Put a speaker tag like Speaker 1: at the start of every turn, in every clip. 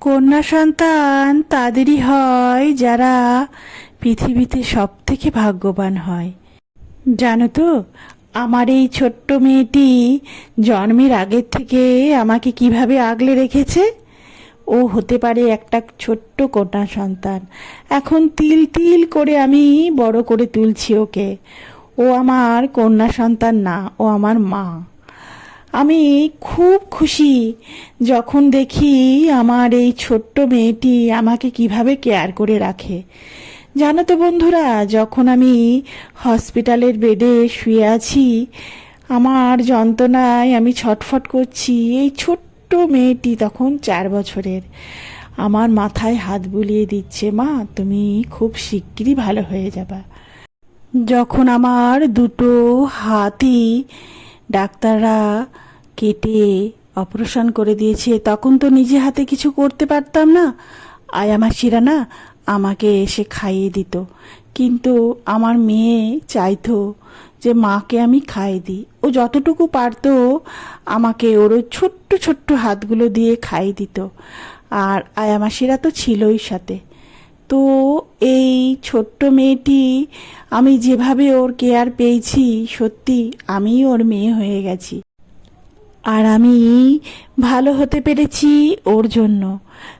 Speaker 1: কন্যা সন্তান তাদেরই হয় যারা পৃথিবীতে সব থেকে ভাগ্যবান হয়। জানো তো, আমার এই ছোট্ট মেয়েটি জন্মের আগের থেকে আমাকে কীভাবে আগলে রেখেছে? ও হতে পারে একটা ছোট্ট কন্যা সন্তান। এখন তিল তিল করে আমি বড় করে তুলছি ওকে। ও আমার কন্যা সন্তান না, ও আমার মা। আমি খুব খুশি যখন দেখি আমার এই ছোট্ট মেয়েটি আমাকে কীভাবে কেয়ার করে রাখে। জানো তো বন্ধুরা, যখন আমি হসপিটালের বেডে শুয়ে আছি, আমার যন্ত্রণায় আমি ছটফট করছি এই ছোট্ট মেয়েটি তখন চার বছরের। আমার মাথায় হাত বুলিয়ে দিচ্ছে, মা, তুমি খুব শিগগিরই ভালো হয়ে যাবা। যখন আমার দুটো হাতই ডাক্তাররা কেটে অপারেশন করে দিয়েছে, তখন তো নিজে হাতে কিছু করতে পারতাম না। আয়া মাসিরা না আমাকে এসে খাইয়ে দিত। কিন্তু আমার মেয়ে চাইতো যে মাকে আমি খাইয়ে দিই। ও যতটুকু পারতো আমাকে ওর ওই ছোট্ট ছোট্ট হাতগুলো দিয়ে খাইয়ে দিত। আর আয়া মাসিরা তো ছিলই সাথে। তো এই ছোট্ট মেয়েটি, আমি যেভাবে ওর কেয়ার পেয়েছি, সত্যি আমি ওর মেয়ে হয়ে গেছি। আর আমি ভালো হতে পেরেছি ওর জন্য।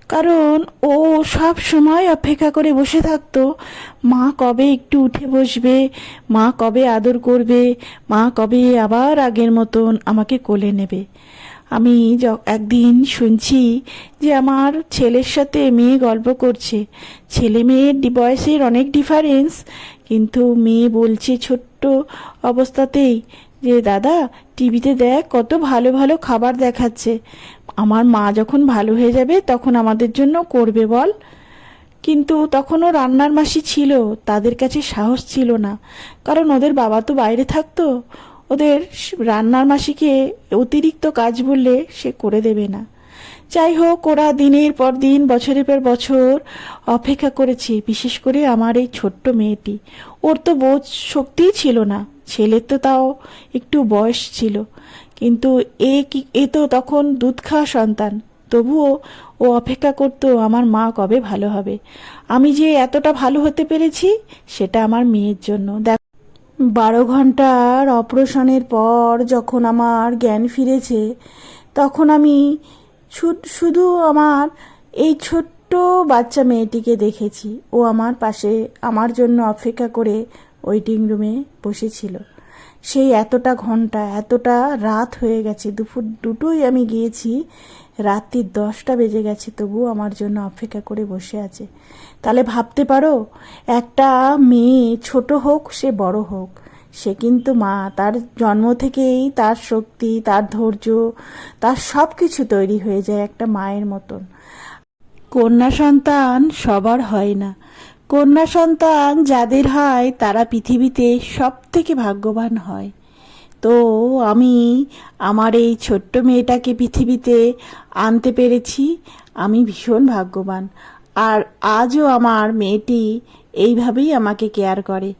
Speaker 1: কারণ ও সব সময় অপেক্ষা করে বসে থাকতো, মা কবে একটু উঠে বসবে, মা কবে আদর করবে, মা কবে আবার আগের মতন আমাকে কোলে নেবে। আমি একদিন শুনছি যে আমার ছেলের সাথে মেয়ে গল্প করছে। ছেলে মেয়ের বয়সের অনেক ডিফারেন্স কিন্তু মেয়ে বলছে ছোট্ট অবস্থাতেই যে দাদা, টিভিতে দেখ কত ভালো ভালো খাবার দেখাচ্ছে। আমার মা যখন ভালো হয়ে যাবে তখন আমাদের জন্য করবে বল। কিন্তু তখনও রান্নার মাসি ছিল, তাদের কাছে সাহস ছিল না। কারণ ওদের বাবা তো বাইরে থাকতো। ওদের রান্নার মাসিকে অতিরিক্ত কাজ বললে সে করে দেবে না। যাই হোক ওরা দিনের পর দিন, বছরের পর বছর অপেক্ষা করেছে, বিশেষ করে আমার এই ছোট্ট মেয়েটি। ওর তো বোধ শক্তিই ছিল না, ছেলের তো তাও একটু বয়স ছিল। কিন্তু এ কি, এ তো তখন দুধ খাওয়া সন্তান, তবুও ও অপেক্ষা করতো, আমার মা কবে ভালো হবে? আমি যে এতটা ভালো হতে পেরেছি, সেটা আমার মেয়ের জন্য। দেখ, বারো ঘণ্টার অপারেশনের পর যখন আমার জ্ঞান ফিরেছে, তখন আমি শুধু আমার এই ছোট্ট বাচ্চা মেয়েটিকে দেখেছি। ও আমার পাশে আমার জন্য অপেক্ষা করে ওয়েটিং রুমে বসেছিল। সেই এতটা ঘণ্টা, এতটা রাত হয়ে গেছে। দুপুর দুটোই আমি গিয়েছি, রাত্রি দশটা বেজে গেছে তবু আমার জন্য অপেক্ষা করে বসে আছে। তাহলে ভাবতে পারো, একটা মেয়ে ছোট হোক, সে বড় হোক সে কিন্তু মা। তার জন্ম থেকেই তার শক্তি, তার ধৈর্য, তার সব কিছু তৈরি হয়ে যায় একটা মায়ের মতন। কন্যা সন্তান সবার হয় না। কন্যা সন্তান যাদের হয় তারা পৃথিবীতে সব থেকে ভাগ্যবান হয়। তো আমি আমার এই ছোট্ট মেয়েটাকে পৃথিবীতে আনতে পেরেছি। আমি ভীষণ ভাগ্যবান। আর আজও আমার মেয়েটি এইভাবেই আমাকে কেয়ার করে।